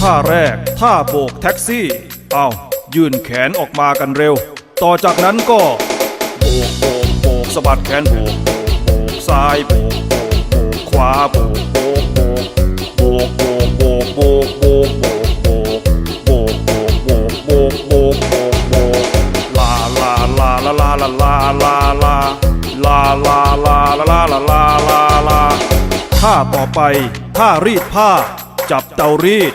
ท่าแรก ท่าโบกแท็กซี่ เอายื่นแขนออกมากันเร็ว ต่อจากนั้นก็โบกโบกโบกสะบัดแขนโบกโบกโบกซ้ายโบกโบกโบกขวาโบกโบกโบกโบกโบกโบกโบกโบกโบกโบกโบกโบกโบกโบกโบกโบกลาลาลาลาลาลาลาลาลาลาลาลาลาลาลาลาลาลาท่าต่อไปท่ารีดผ้า จับเตารีด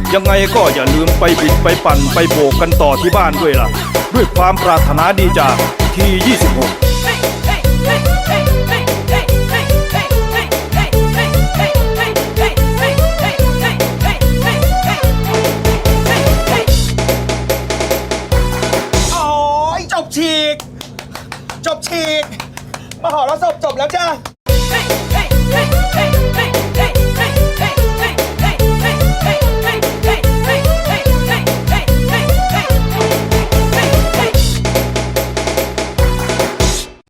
ยังไงก็อย่าลืมไปบิดไปปั่นไปโบกกันต่อที่บ้านด้วยล่ะ ด้วยความปรารถนาดีจากที่26ฉีก จบฉีก มหรสพจบแล้วจ้า